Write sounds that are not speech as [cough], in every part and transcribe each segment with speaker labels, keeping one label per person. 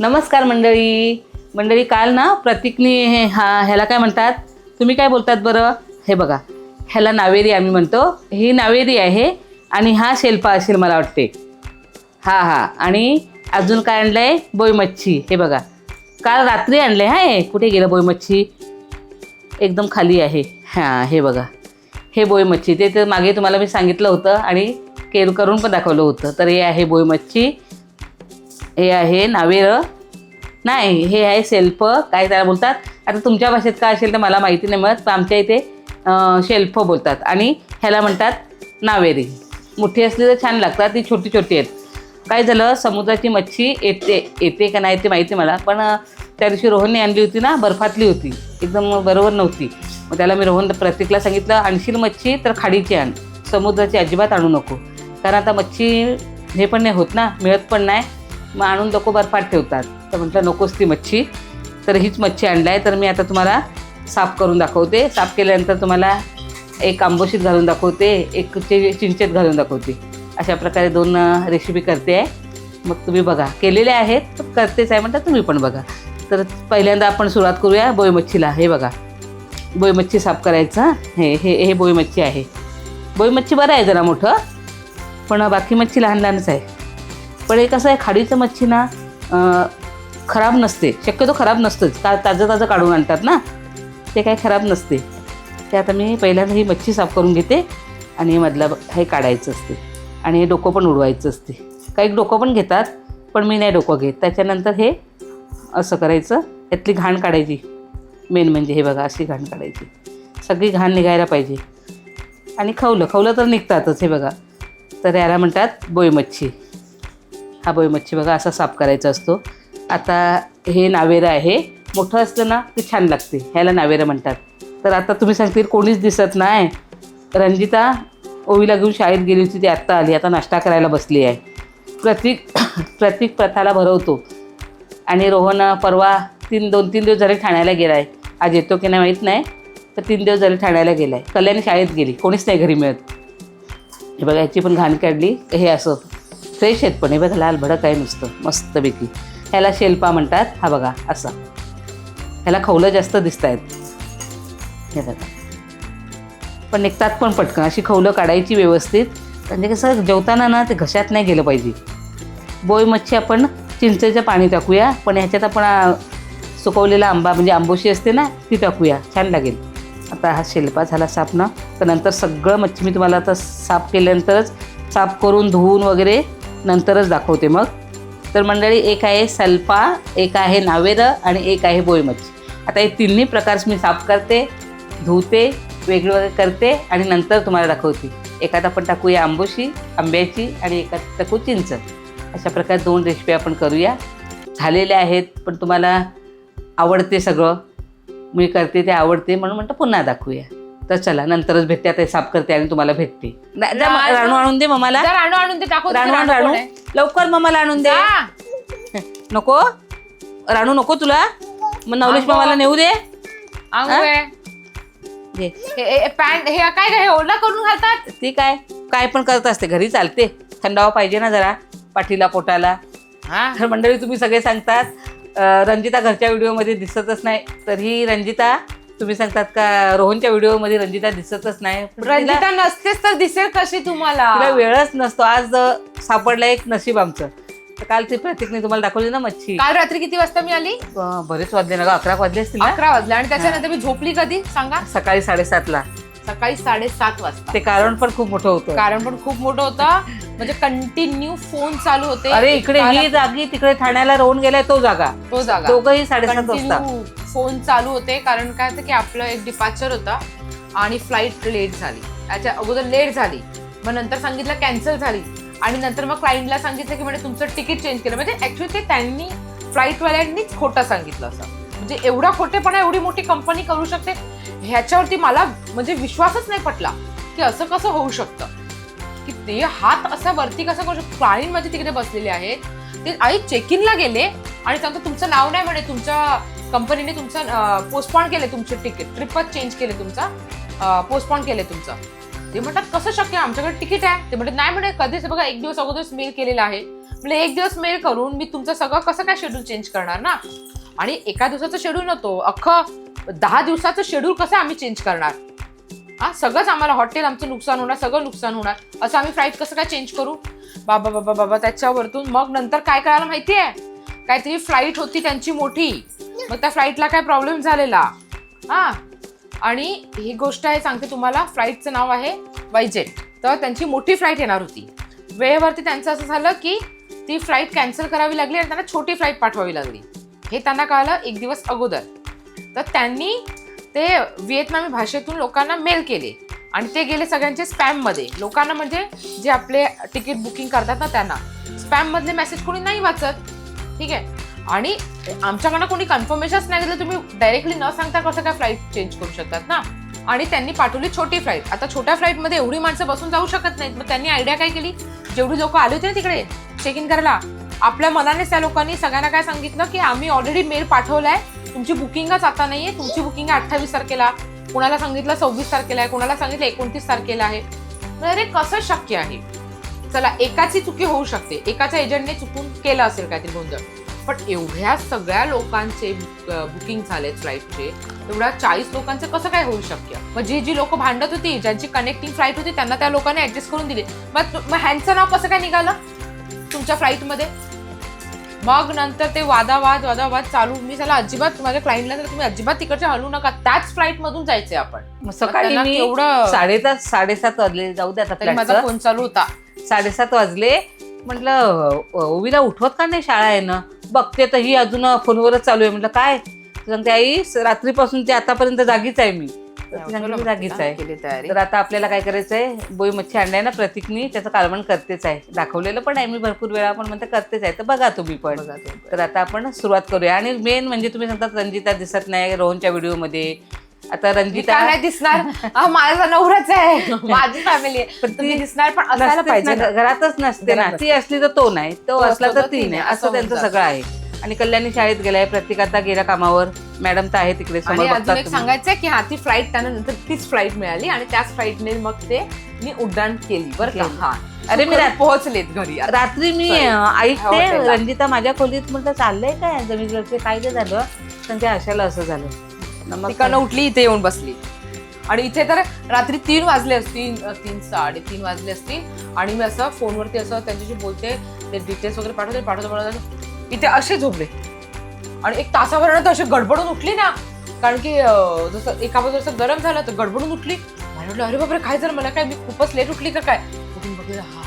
Speaker 1: नमस्कार मंडळी. मंडळी काल ना प्रतीकने हे हा ह्याला काय म्हणतात? तुम्ही काय बोलतात बरं? हे बघा. ह्याला नावेरी आम्ही म्हणतो. ही नावेरी आहे आणि हा शेल्पा असेल मला वाटते. हा हा. आणि अजून काय आणलंय? बोई मच्छी हे बघा. काल रात्री आणलंय हा हे. कुठे गेलं बोई मच्छी एकदम खाली आहे. हां हे बघा. हे बोई मच्छी ते तर मागे तुम्हाला मी सांगितलं होतं आणि केर करून पण दाखवलं होतं. तर हे आहे बोई मच्छी हे आहे नावेरं. नाही हे आहे शेल्फ काय त्याला बोलतात? आता तुमच्या भाषेत काय असेल तर मला माहिती नाही मिळत पण आमच्या इथे शेल्फ बोलतात. आणि ह्याला म्हणतात नावेरी. मोठी असली तर छान लागतात ती छोटी छोटी आहेत. काय झालं? समुद्राची मच्छी येते येते का नाही ते माहिती मला पण त्या दिवशी रोहनने आणली होती ना बर्फातली होती. एकदम बरोबर नव्हती. मग त्याला मी रोहन प्रत्येकला सांगितलं आणशील मच्छी तर खाडीची आण. समुद्राची अजिबात आणू नको. कारण आता मच्छी हे पण नाही होत ना मिळत पण नाही. मग आणून लोक बर्फात ठेवतात. तर म्हटलं नकोच ती मच्छी. तर हीच मच्छी आणली आहे तर मी आता तुम्हाला साफ करून दाखवते. साफ केल्यानंतर तुम्हाला एक आंबोशीत घालून दाखवते. एक चे चिंचेत घालून दाखवते. अशा प्रकारे दोन रेसिपी करते. आहे मग तुम्ही बघा. केलेले आहेत करतेच आहे म्हणता तुम्ही पण बघा. तर पहिल्यांदा आपण सुरुवात करूया बोई मच्छीला. हे बघा. बोई मच्छी साफ करायचं. हे हे हे बोई मच्छी आहे. बोई मच्छी बरं आहे जरा मोठं पण बाकी मच्छी लहान लहानच आहे. पण हे कसं आहे खाडीचं मच्छी ना खराब नसते. शक्यतो खराब नसतंच. का ताजं ताजं काढून आणतात ना. ते काही खराब नसते. ते आता मी पहिल्यांदा ही मच्छी साफ करून घेते आणि मधला हे काढायचं असते. आणि हे डोकं पण उडवायचं असते. काही डोकं पण घेतात पण मी नाही डोकं घेत. त्याच्यानंतर हे असं करायचं. यातली घाण काढायची. मेन म्हणजे हे बघा अशी घाण काढायची. सगळी घाण निघायला पाहिजे. आणि खवलं खवलं तर निघतातच हे बघा. तर याला म्हणतात बोई मच्छी. हा बोई मच्छी बघा असा साफ करायचा असतो. आता हे नावेरं आहे. मोठं असतं ना ते छान लागते. ह्याला नावेरं म्हणतात. तर आता तुम्ही सांगतील कोणीच दिसत नाही. रंजिता ओवीला घेऊन शाळेत गेली होती ती आत्ता आली. आता नाश्ता करायला बसली आहे. प्रतीक [coughs] प्रतीक प्रथाला भरवतो. आणि रोहन परवा तीन दोन तीन दिवस झाले ठाण्याला गेला आहे आज येतो की नाही माहीत नाही. तर तीन दिवस झाले ठाण्याला गेला आहे कल्याणी शाळेत गेली. कोणीच नाही घरी मिळत. हे बघा याची पण घाण काढली. हे असं. फ्रेश आहेत पण हे बघा लाल भडक आहे नुसतं मस्तपैकी. ह्याला शेल्पा म्हणतात हा बघा असा. ह्याला खवलं जास्त दिसत आहेत हे बघा. पण निघतात पण पटकन अशी खवलं काढायची व्यवस्थित. म्हणजे कसं जेवताना ना ते घशात नाही गेलं पाहिजे. बोई मच्छी आपण चिंचेचं पाणी टाकूया पण ह्याच्यात आपण सुकवलेला आंबा म्हणजे आंबोशी असते ना ती टाकूया. छान लागेल. आता हा शेल्पा झाला साफ ना. तर नंतर सगळं मच्छी मी तुम्हाला आता साफ केल्यानंतरच साफ करून धुवून वगैरे नंतरच दाखवते मग. तर मंडळी एक आहे सल्पा एक आहे नावेरं आणि एक आहे बोई मच्छी आता हे तिन्ही प्रकार मी साफ करते धुते वेगळे वगैरे करते आणि नंतर तुम्हाला दाखवते. एकात आपण टाकूया आंबोशी आंब्याची आणि एकात टाकू चिंच. अशा प्रकारे दोन रेसिपी आपण करूया. झालेल्या आहेत पण तुम्हाला आवडते सगळं. मी करते ते आवडते म्हणून म्हणतं पुन्हा दाखवूया. तर चला नंतरच भेटते. आता हे साफ करते आणि तुम्हाला भेटते. जा- जा,
Speaker 2: नाही,
Speaker 1: राणू आणून दे मम्माला.
Speaker 2: जर आणू आणून ते टाकून
Speaker 1: राणू आण, राणू लवकर मम्माला आणून दे. [laughs] नको. राणू नको तुला. मग नवलेश
Speaker 2: आणतो.
Speaker 1: मामाला नेऊ दे. दे.
Speaker 2: पॅन्ट हे काय काय हे ओला करून घालतात?
Speaker 1: ती काय? काय पण करत असते. घरी चालते. थंडावा पाहिजे ना जरा. पाठीला पोटाला.
Speaker 2: हा?
Speaker 1: तर मंडळी तुम्ही सगळे सांगतात. अं, रंजिता घरच्या व्हिडिओमध्ये दिसतच नाही. तर ही रंजिता तुम्ही सांगतात का रोहनच्या व्हिडिओमध्ये रंजिता दिसतच नाही. तिला-
Speaker 2: रंजिता नसतेच तर दिसेल कशी तुम्हाला?
Speaker 1: तिला वेळच नसतो. आज सापडलं एक नशीब आमचं. तर काल ती प्रतीकने तुम्हाला दाखवली ना मच्छी.
Speaker 2: काल रात्री किती वाजता मी आली?
Speaker 1: अं, बरेच वाजले ना ग अकरा वाजले असतील ना?
Speaker 2: अकरा वाजले. आणि त्याच्यानंतर मी झोपली कधी? सांगा.
Speaker 1: सकाळी साडेसातला.
Speaker 2: सकाळी साडेसात वाजता.
Speaker 1: ते कारण पण खूप मोठं होतं.
Speaker 2: कारण पण खूप मोठं होतं. म्हणजे कंटिन्यू फोन चालू होते.
Speaker 1: अरे इकडे ही जागी तिकडे ठाण्याला राहून गेलाय तो जागा.
Speaker 2: तो जागा.
Speaker 1: दोघंही साडेसात वाजता.
Speaker 2: फोन चालू होते कारण काय होतं की आपलं एक डिपार्चर होता आणि फ्लाईट लेट झाली. त्याच्या अगोदर लेट झाली. मग नंतर सांगितलं कॅन्सल झाली. आणि नंतर मग क्लायंटला सांगितलं की म्हणजे तुमचं तिकीट चेंज केलं. म्हणजे ॲक्च्युली ते त्यांनी फ्लाईटवाल्यांनीच खोटं सांगितलं असं. म्हणजे एवढा खोटेपणा एवढी मोठी कंपनी करू शकते ह्याच्यावरती मला म्हणजे विश्वासच नाही पटला की असं कसं होऊ शकतं. की ते हात असा वरती कसं करू शकतो? क्लायंट माझे तिकडे बसलेले आहेत. ते आई चेक इनला गेले आणि त्यांचं तुमचं नाव नाही म्हणे तुमच्या कंपनीने तुमचं पोस्टपॉन केले तुमचे तिकीट ट्रिपच चेंज केले तुमचा. पोस्टपॉन केले तुमचं. ते म्हणतात कसं शक्य आमच्याकडे तिकीट आहे. ते म्हणतात नाही म्हणे कधीच बघा एक दिवस अगोदरच मेल केलेला आहे. म्हणजे एक दिवस मेल करून मी तुमचं सगळं कसं काय शेड्यूल चेंज करणार ना? आणि एका दिवसाचं शेड्यूल नव्हतो. अख्खं दहा दिवसाचं शेड्यूल कसं आम्ही चेंज करणार? हा सगळंच आम्हाला हॉटेल आमचं नुकसान होणार सगळं नुकसान होणार. असं आम्ही फ्लाईट कसं काय चेंज करू? बाबा बाबा बाबा त्याच्यावरतून मग नंतर काय करायला माहिती आहे काय काहीतरी फ्लाईट होती त्यांची मोठी. मग त्या फ्लाईटला काय प्रॉब्लेम झालेला? हा. आणि ही गोष्ट आहे सांगते तुम्हाला फ्लाईटचं नाव आहे वायजेट. तर त्यांची मोठी फ्लाईट येणार होती. वेळेवरती त्यांचं असं झालं की ती फ्लाईट कॅन्सल करावी लागली आणि त्यांना छोटी फ्लाईट पाठवावी लागली. हे त्यांना कळलं एक दिवस अगोदर. तर त्यांनी ते व्हिएतनामी भाषेतून लोकांना मेल केले. आणि ते गेले सगळ्यांचे स्पॅममध्ये. लोकांना म्हणजे जे आपले तिकीट बुकिंग करतात ना त्यांना. स्पॅममधले मेसेज कोणी नाही वाचत. ठीक आहे? आणि आमच्याकडनं कोणी कन्फर्मेशनच नाही दिलं तुम्ही डायरेक्टली न सांगता कसं काय फ्लाईट चेंज करू शकतात ना? आणि त्यांनी पाठवली छोटी फ्लाईट आता छोट्या फ्लाईटमध्ये एवढी माणसं बसून जाऊ शकत नाहीत. मग त्यांनी आयडिया काय केली? जेवढी लोक आले होते ना तिकडे चेक इन करायला आपल्या मनानेच त्या लोकांनी सगळ्यांना काय सांगितलं की आम्ही ऑलरेडी मेल पाठवलाय तुमची बुकिंगच आता नाहीये तुमची बुकिंग अठ्ठावीस तारखेला. कुणाला सांगितलं सव्वीस तारखेला आहे कुणाला सांगितलं एकोणतीस तारखेला आहे. तर अरे कसं शक्य आहे? चला एकाची चुकी होऊ शकते. एकाच्या एजंटने चुकून केलं असेल काहीतरी गोंधळ. पण एवढ्या सगळ्या लोकांचे बुकिंग झाले फ्लाईटचे एवढ्या चाळीस लोकांचं कसं काय होऊ शक्य? मग जी जी लोक भांडत होती ज्यांची कनेक्टिंग फ्लाईट होती त्यांना त्या लोकांनी ऍडजस्ट करून दिली. मग मग ह्यांचं नाव कसं काय निघालं? तुमच्या फ्लाईटमध्ये मग नंतर ते वादावाद वादावाद चालू. मी त्याला अजिबात माझ्या क्लायंटला तर तुम्ही अजिबात तिकडचे हलू नका. त्याच फ्लाईट मधून जायचंय आपण.
Speaker 1: सकाळी
Speaker 2: केवढं-
Speaker 1: साडेसात साडेसात वाजले. जाऊ दे आता
Speaker 2: तरी माझा. फोन चालू होता.
Speaker 1: साडेसात वाजले. म्हटलं ओवीला उठवत का नाही शाळा आहे ना बघते तर ही अजून फोनवरच चालू आहे. म्हटलं काय? सांगते आई रात्रीपासून ते आतापर्यंत जागीच आहे मी. जागीच आहे. तर आता आपल्याला काय करायचंय बोई मच्छी आणलाय ना प्रतीकनी त्याचं कालवण करतेच आहे. दाखवलेलं पण आहे मी भरपूर वेळा पण म्हणते करतेच आहे. तर बघा तुम्ही पण. तर आता आपण सुरुवात करूया. आणि मेन म्हणजे तुम्ही सांगतात रंजिता दिसत नाही रोहनच्या व्हिडिओमध्ये. आता रंजिता
Speaker 2: का नाही दिसणार. हा, माझा नवराच आहे. माझी फॅमिली आहे.
Speaker 1: पण
Speaker 2: ती दिसणार पण असायला पाहिजे.
Speaker 1: घरातच नसते ना. ती असली तर तो नाही. तो असला तर ती नाही. असं त्यांचं सगळं आहे. आणि कल्याणी शाळेत गेलाय प्रत्येक आता गेल्या कामावर. मॅडम तर आहे तिकडे.
Speaker 2: सांगायचंय की हा ती फ्लाईट त्यानंतर तीच फ्लाईट मिळाली आणि त्याच फ्लाईटने मग ते मी उड्डाण केली बरं का. हा.
Speaker 1: अरे मी
Speaker 2: पोहोचलेत घरी.
Speaker 1: रात्री मी ऐकते. रंजिता माझ्या खोलीत म्हटलं चाललंय काय? जमीन काय ते झालं? पण ते अशाला असं झालं.
Speaker 2: तिकडनं उठली इथे येऊन बसली. आणि इथे तर रात्री तीन वाजले असतील साडे तीन साडेतीन वाजले असतील. आणि मी असं फोनवरती असं त्यांच्याशी बोलते ते डिटेल्स वगैरे पाठवते पाठवते पाठवते. इथे असे झोपले. आणि एक तासाभरानं तर अशी गडबडून उठली ना. कारण की जसं एका बाजूला असं गरम झालं तर गडबडून उठली. मला म्हटलं अरे बापरे काय झालं? मला काय मी खूपच लेट उठली का काय? उठून बघितलं? हा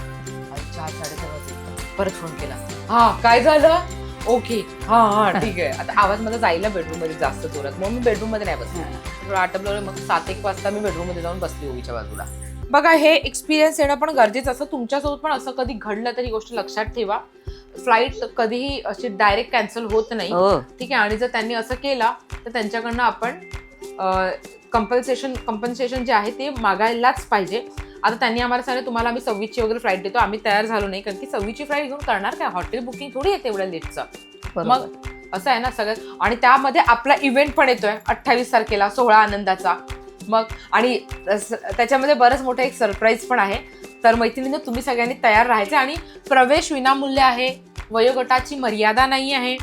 Speaker 2: चार साडेचार परत फोन केला. हा काय झालं? ओके. हा हा [laughs] ठीक आहे. आता आवाज माझा जायला बेडरूममध्ये जास्त जोरात. म्हणून मी बेडरूममध्ये नाही बसले. आटपलं मग सात एक वाजता मी बेडरूममध्ये जाऊन बसली ओवीच्या बाजूला. बघा हे एक्सपिरियन्स येणं पण गरजेचं असं तुमच्यासोबत पण असं कधी घडलं तरी गोष्ट लक्षात ठेवा. फ्लाईट कधीही अशी डायरेक्ट कॅन्सल होत नाही.
Speaker 1: हो.
Speaker 2: ठीक आहे? आणि जर त्यांनी असं केलं तर त्यांच्याकडनं आपण कंपल्सेशन कंपन्सेशन जे आहे ते मागायलाच पाहिजे. आता त्यांनी आम्हाला सांगितलं तुम्हाला आम्ही सव्वीसची वगैरे फ्लाईट देतो आम्ही तयार झालो नाही कारण की सव्वीसची फ्लाईट घेऊन करणार काय? हॉटेल बुकिंग थोडी येते एवढ्या लेटचं. मग असं आहे ना सगळं. आणि त्यामध्ये आपला इव्हेंट पण येतोय अठ्ठावीस तारखेला सोहळा आनंदाचा. मग आणि त्याच्यामध्ये बरंच मोठं एक सरप्राईज पण आहे. तर मैत्रिणीनं तुम्ही सगळ्यांनी तयार राहायचे आणि प्रवेश विनामूल्य आहे. वयोगटाची मर्यादा नाही आहे.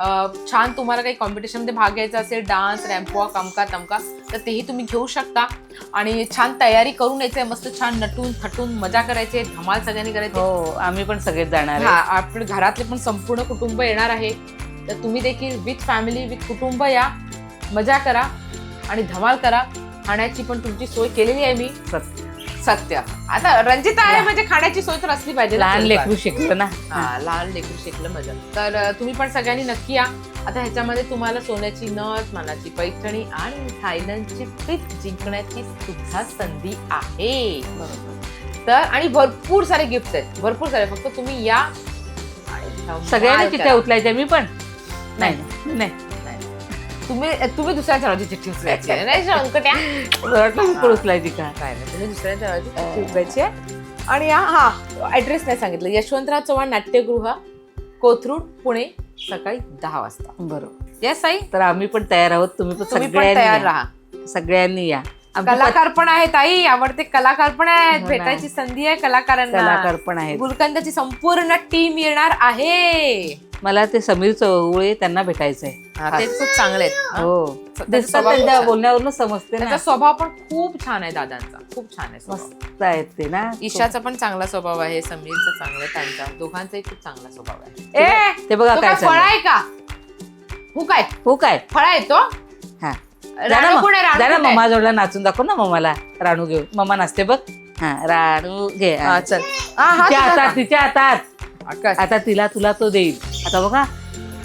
Speaker 2: छान तुम्हाला काही कॉम्पिटिशनमध्ये भाग घ्यायचा असेल डान्स रॅम्पवा कमका तमका तर तेही तुम्ही घेऊ शकता. आणि छान तयारी करून यायचंय मस्त छान नटून थटून मजा करायची धमाल सगळ्यांनी करायची
Speaker 1: हो आम्ही पण सगळेच जाणार
Speaker 2: हा
Speaker 1: आहे
Speaker 2: आपल्या घरातले पण संपूर्ण कुटुंब येणार आहे. तर तुम्ही देखील विथ फॅमिली विथ कुटुंब या. मजा करा आणि धमाल करा. खाण्याची पण तुमची सोय केलेली आहे मी.
Speaker 1: सत्य.
Speaker 2: आता रंजिता आहे म्हणजे खाण्याची सोय तर असली पाहिजे ना
Speaker 1: लहान
Speaker 2: थोडीफार.
Speaker 1: लेकरू शिकलं ना.
Speaker 2: हा लहान लेकरू शिकलं मजा. तर अं, तुम्ही पण सगळ्यांनी नक्की या. आता ह्याच्यामध्ये तुम्हाला सोन्याची नथ मानाची पैठणी आणि थायलंडची ट्रिप जिंकण्याची सुद्धा संधी आहे. तर आणि भरपूर सारे गिफ्ट आहेत. भरपूर सारे. फक्त तुम्ही या आणि धमाल
Speaker 1: सगळ्यांनी
Speaker 2: करा.
Speaker 1: चिठ्ठ्या उचलायच्या मी पण? नाही.
Speaker 2: नाही. तुम्ही तुम्ही दुसऱ्याच्या नावाची चिठ्ठी उचलायची. आहे. नाही शंकट्या
Speaker 1: पण उचलायची का?
Speaker 2: काय नाही तुम्ही दुसऱ्याच्या नावाची चिठ्ठी उचलायची आहे. आणि या हा ऍड्रेस नाही सांगितलं. यशवंतराव चव्हाण नाट्यगृह कोथरूड पुणे सकाळी दहा वाजता.
Speaker 1: बरोबर.
Speaker 2: येस साई
Speaker 1: तर आम्ही पण तयार आहोत. तुम्ही पण
Speaker 2: तुम्ही पण
Speaker 1: सगळ्यांनी
Speaker 2: तयार
Speaker 1: या.
Speaker 2: राहा.
Speaker 1: सगळ्यांनी या. आमचे
Speaker 2: कलाकार पण आहेत ताई आवडते कलाकार पण आहेत.
Speaker 1: हो ना.
Speaker 2: भेटायची संधी आहे कलाकारांना.
Speaker 1: कलाकार पण आहेत.
Speaker 2: गुलकंदाची संपूर्ण टीम येणार आहे.
Speaker 1: मला ते समीर चौगुळे त्यांना भेटायचं आहे
Speaker 2: ते खूप चांगले आहेत हा. त्याचा
Speaker 1: दिसतात
Speaker 2: स्वभाव खूप
Speaker 1: त्यांच्या
Speaker 2: छान.
Speaker 1: बोलण्यावरून समजते ना.
Speaker 2: त्याचा स्वभाव पण खूप छान आहे दादांचा. खूप छान आहे स्वभाव.
Speaker 1: मस्त आहेत ते ना.
Speaker 2: ईशाचा पण चांगला स्वभाव आहे समीरचा चांगला आहे त्यांचा. दोघांचाही खूप चांगला स्वभाव आहे. ए
Speaker 1: ते बघा
Speaker 2: तो
Speaker 1: काय
Speaker 2: काय फळ
Speaker 1: चाललंय.
Speaker 2: आहे का? हो काय
Speaker 1: हो काय
Speaker 2: फळ आहे तो?
Speaker 1: हा. जा ना
Speaker 2: राणू
Speaker 1: मग.
Speaker 2: कुठे
Speaker 1: जा ना
Speaker 2: राणू कुठे?
Speaker 1: मम्मा जोडला नाचून दाखव ना मम्माला राणू घेऊ मम्मा नाचते बघ. हा राणू घे. हा.
Speaker 2: चल. हा, हा,
Speaker 1: तिच्या हातात? तिच्या हातात.
Speaker 2: आकाश.
Speaker 1: आता तिला तुला तो देईल. आता बघा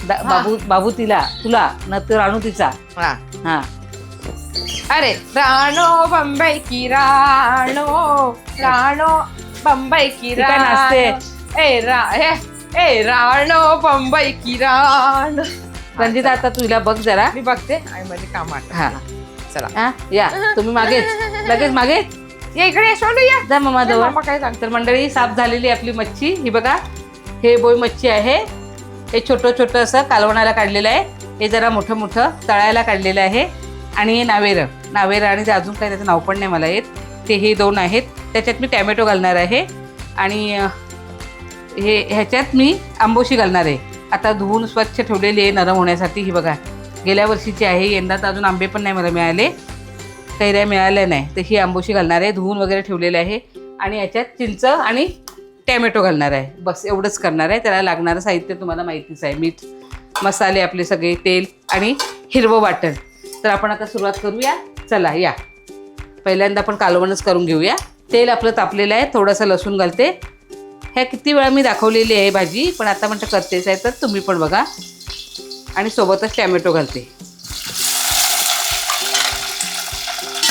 Speaker 1: दा- बाबू बाबू तिला तुला न तो राणू तिचा.
Speaker 2: हा.
Speaker 1: हा.
Speaker 2: अरे राणो बंबई की राणो राणो बंबई की
Speaker 1: ती काय नाचते?
Speaker 2: राणो. ए रा ए- ए राणो बंबई की राणो.
Speaker 1: रंजिता आता तुला बघ जरा.
Speaker 2: मी बघते आणि माझे काम.
Speaker 1: हा.
Speaker 2: चला.
Speaker 1: हा? या. तुम्ही मागेच लगेच मागेच
Speaker 2: ये इकडे सोनू या.
Speaker 1: जा मम्मा
Speaker 2: ए,
Speaker 1: जवळ.
Speaker 2: मामा काय सांगतो?
Speaker 1: तर मंडळी साफ झालेली आपली मच्छी. ही बघा. हे बोई मच्छी आहे. हे छोटं छोटं असं कालवणाला काढलेलं आहे. हे जरा मोठं मोठं तळायला काढलेलं आहे. आणि हे नावेरं नावेरं आणि अजून काही त्याचं नाव पण नाही मला येत. ते हे दोन आहेत. त्याच्यात मी टॅमॅटो घालणार आहे. आणि हे ह्याच्यात मी आंबोशी घालणार आहे. आता धुवून स्वच्छ ठेवलेली आहे नरम होण्यासाठी. ही बघा गेल्या वर्षीची आहे. यंदा तर अजून आंबे पण नाही मला मिळाले. कैऱ्या मिळाल्या नाही. तर ही आंबोशी घालणार आहे. धुवून वगैरे ठेवलेले आहे. आणि याच्यात चिंच आणि टॅमॅटो घालणार आहे. बस एवढंच करणार आहे. त्याला लागणारं साहित्य तुम्हाला माहितीच आहे. मीठ मसाले आपले सगळे तेल आणि हिरवं वाटण. तर आपण आता सुरुवात करूया. चला या. पहिल्यांदा आपण कालवणच करून घेऊया. तेल आपलं तापलेलं आहे. थोडंसं लसूण घालते. ह्या किती वेळा मी दाखवलेली आहे भाजी पण आता म्हणतं करतेच आहे तर तुम्ही पण बघा. आणि सोबतच टॅमॅटो घालते.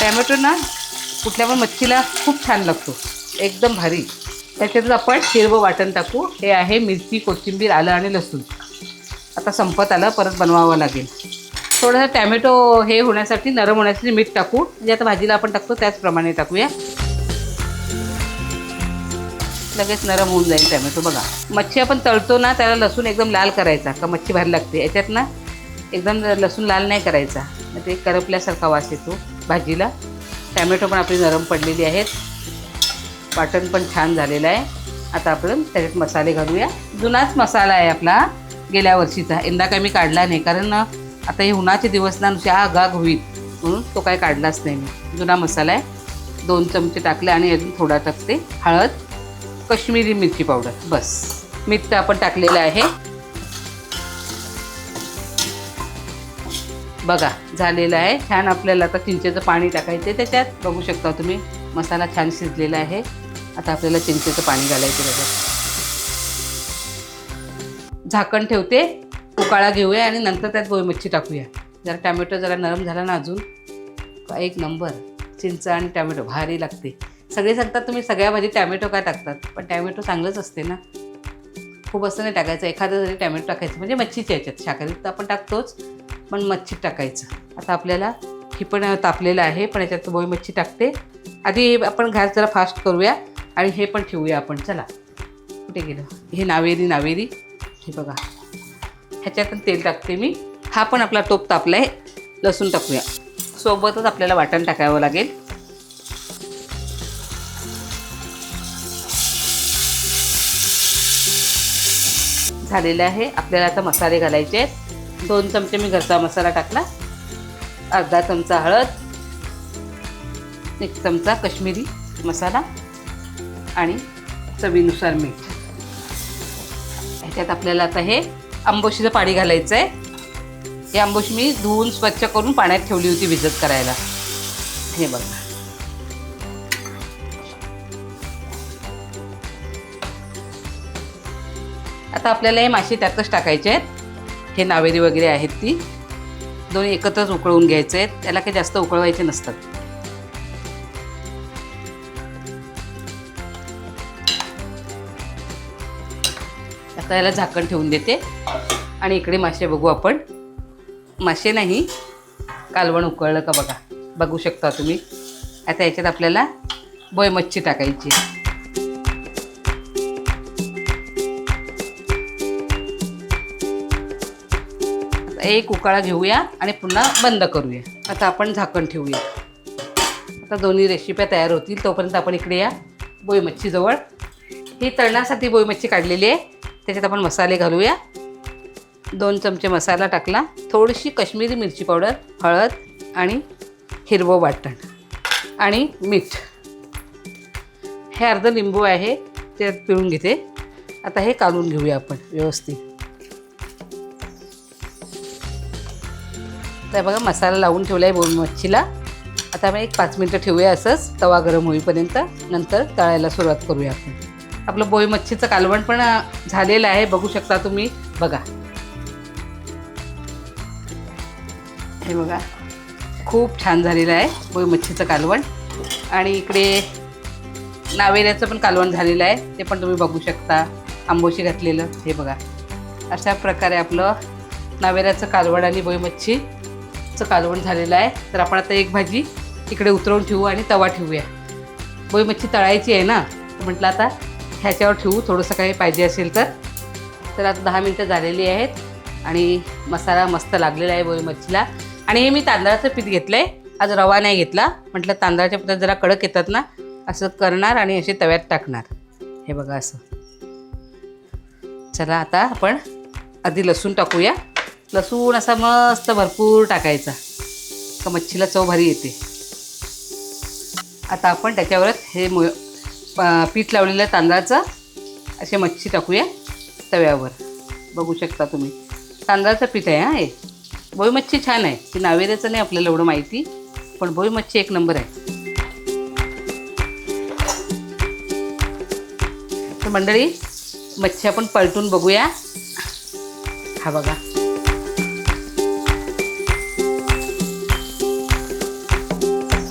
Speaker 1: टॅमॅटो ना कुठल्या पण मच्छीला खूप छान लागतो. एकदम भारी. त्याच्यातच आपण हिरवं वाटण टाकू. हे आहे मिरची कोथिंबीर आलं आणि लसूण. आता संपत आलं परत बनवावं लागेल. थोडंसं टॅमॅटो हे होण्यासाठी नरम होण्यासाठी मीठ टाकू. म्हणजे आता भाजीला आपण टाकतो त्याचप्रमाणे टाकूया. लगेच नरम होऊन जाईल टॅमॅटो बघा. मच्छी आपण तळतो ना त्याला लसूण एकदम लाल करायचा का मच्छी भारी लागते. याच्यात ना एकदम लसूण लाल नाही करायचा. ते करपल्यासारखा वास येतो भाजीला. टॅमॅटो पण आपली नरम पडलेली आहेत. वाटण पण छान झालेलं आहे. आता आपण त्याच्यात मसाले घालूया. जुनाच मसाला आहे आपला गेल्या वर्षीचा. यंदा काही मी काढला नाही कारण आता हे उन्हाचे दिवस ना नुसते आगाग होईल. म्हणून तो काय काढलाच नाही मी. जुना मसाला आहे. दोन चमचे टाकले आणि अजून थोडा टाकते. हळद कश्मीरी मिरची पावडर. बस. मीठ तर आपण टाकलेलं आहे. बघा झालेलं आहे. छान आपल्याला आता चिंचेचं पाणी टाकायचं आहे त्याच्यात. बघू शकता तुम्ही मसाला छान शिजलेला आहे. आता आपल्याला चिंचेचं पाणी घालायचं त्याच्यात झाकण ठेवते उकाळा घेऊया आणि नंतर त्यात बोई मच्छी टाकूया. जरा टॅमॅटो जरा नरम झाला ना अजून एक नंबर. चिंच आणि टॅमॅटो भारी लागते. सगळे सांगतात तुम्ही सगळ्या भाजी टॅमॅटो काय टाकतात? पण टॅमॅटो चांगलंच असते ना. खूप असं नाही टाकायचं. एखादं जरी टॅमॅटो टाकायचं म्हणजे मच्छीच्या याच्यात. शाकाहारी तर आपण टाकतोच पण मच्छीत टाकायचं. आता आपल्याला ही पण तापलेलं आहे पण याच्यात बोई मच्छी टाकते. आधी आपण गॅस जरा फास्ट करूया. आणि हे पण ठेवूया आपण चला. कुठे गेलं? हे नावेरी नावेरी. हे बघा. ह्याच्यात पण तेल टाकते मी. हा पण आपला टोप तापला आहे लसूण टाकूया. सोबतच आपल्याला वाटण टाकावं लागेल. झालेलं आहे. आपल्याला आता मसाले घालायचे आहेत. दोन चमचे मी घरचा मसाला टाकला. अर्धा चमचा हळद. एक चमचा कश्मीरी मसाला. आणि चवीनुसार मीठ. ह्याच्यात आपल्याला आता हे आंबोशीचं पाणी घालायचं आहे हे आंबोशी मी धुवून स्वच्छ करून पाण्यात ठेवली होती भिजत करायला. हे बघा. आता आपल्याला हे मासे त्यातच टाकायचे आहेत. हे नावेरी वगैरे आहेत ती. दोन्ही एकत्रच उकळवून घ्यायचे आहेत. त्याला काही जास्त उकळवायचे नसतात. आता याला झाकण ठेवून देते. आणि इकडे मासे बघू आपण. मासे नाही कालवण उकळलं का बघा. बघू शकता तुम्ही. आता याच्यात आपल्याला बोय मच्छी टाकायची. एक उकाळा घेऊया आणि पुन्हा बंद करूया. आता आपण झाकण ठेवूया. आता दोन्ही रेसिप्या तयार होतील तोपर्यंत आपण इकडे या बोई मच्छीजवळ. ही तळण्यासाठी बोई मच्छी काढलेली आहे. त्याच्यात आपण मसाले घालूया. दोन चमचे मसाला टाकला. थोडीशी काश्मीरी मिरची पावडर हळद आणि हिरवं वाटण आणि मीठ. हे अर्ध लिंबू आहे ते पिळून घेते. आता हे काढून घेऊया आपण व्यवस्थित. तर बघा मसाला लावून ठेवला आहे बोन मच्छीला. आता आपण एक पाच मिनटं ठेवूया असंच तवा गरम होईपर्यंत. नंतर तळायला सुरुवात करूया आपण. आपलं बोई मच्छीचं कालवण पण झालेलं आहे. बघू शकता तुम्ही. बघा. हे बघा. खूप छान झालेलं आहे बोई मच्छीचं कालवण. आणि इकडे नावेऱ्याचं पण कालवण झालेलं आहे. ते पण तुम्ही बघू शकता. आंबोशी घातलेलं. हे बघा. अशा प्रकारे आपलं नावेऱ्याचं कालवण आणि बोई मच्छीचं कालवण झालेलं आहे. तर आपण आता एक भाजी इकडे उतरवून ठेवू आणि तवा ठेवूया. बोई मच्छी तळायची आहे ना? म्हटलं आता ह्याच्यावर ठेवू थोडंसं काही पाहिजे असेल तर. तर आता दहा मिनटं झालेली आहेत आणि मसाला मस्त लागलेला आहे बोरी मच्छीला. आणि हे मी तांदळाचं पीठ घेतलं आहे आज रवा नाही घेतला. म्हटलं तांदळाच्या पिठात जरा कडक येतात ना असं करणार आणि असे तव्यात टाकणार. हे बघा असं. चला आता आपण आधी लसूण टाकूया. लसूण असा मस्त भरपूर टाकायचा. का मच्छीला चव भारी येते. आता आपण त्याच्यावरच हे मु पीठ लावलेलं तांदळाचं. असे मच्छी टाकूया तव्यावर. बघू शकता तुम्ही. तांदळाचं पीठ आहे हां हे. बोई मच्छी छान आहे. ती नावेऱ्याचं नाही आपल्याला एवढं माहिती पण बोई मच्छी एक नंबर आहे. तर मंडळी मच्छी आपण पलटून बघूया. हा बघा.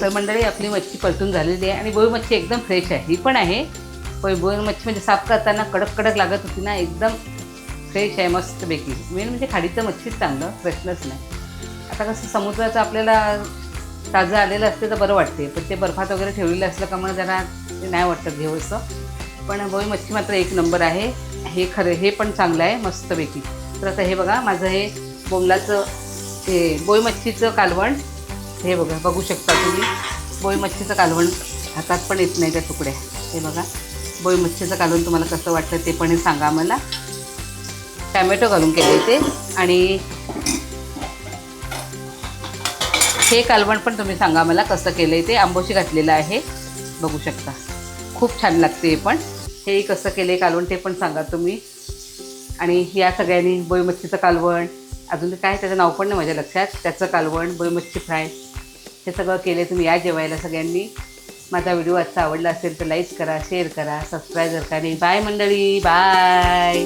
Speaker 1: तर मंडळी आपली मच्छी पलटून झालेली आहे आणि बोई मच्छी एकदम फ्रेश आहे. ही पण आहे. पण बोई मच्छी म्हणजे साफ करताना कडक कडक लागत होती ना एकदम फ्रेश आहे मस्तपैकी मेन म्हणजे खाडीचं मच्छीच चांगलं प्रश्नच नाही. आता कसं समुद्राचं आपल्याला ताजं आलेलं असते तर बरं वाटते. पण ते बर्फात वगैरे ठेवलेलं असलं का मग जरा ते नाही वाटत घेऊसं पण बोई मच्छी मात्र एक नंबर आहे. हे खरं हे पण चांगलं आहे मस्तपैकी तर आता हे बघा माझं हे बोंगलाचं हे बोई मच्छीचं कालवण. हे बघा बघू शकता तुम्ही. बोई मच्छीचं कालवण हातात पण येत नाही त्या तुकड्या. हे बघा बोई मच्छीचं कालवण तुम्हाला कसं वाटतं ते पण सांगा मला टॅमॅटो घालून केले ते. आणि हे कालवण पण तुम्ही सांगा मला कसं केलं आहे ते. आंबोशी घातलेलं आहे. बघू शकता. खूप छान लागते हे पण. हे कसं केलं आहे कालवण ते पण सांगा तुम्ही. आणि या सगळ्यांनी बोई मच्छीचं कालवण अजून काय त्याचं नाव पण नाही माझ्या लक्षात. त्याचं कालवण बोई मच्छी फ्राय हे सगळं केले तुम्ही या जेवायला सगळ्यांनी. माझा व्हिडिओ आजचा आवडला असेल तर लाईक करा शेअर करा सबस्क्राईब करा आणि बाय मंडळी बाय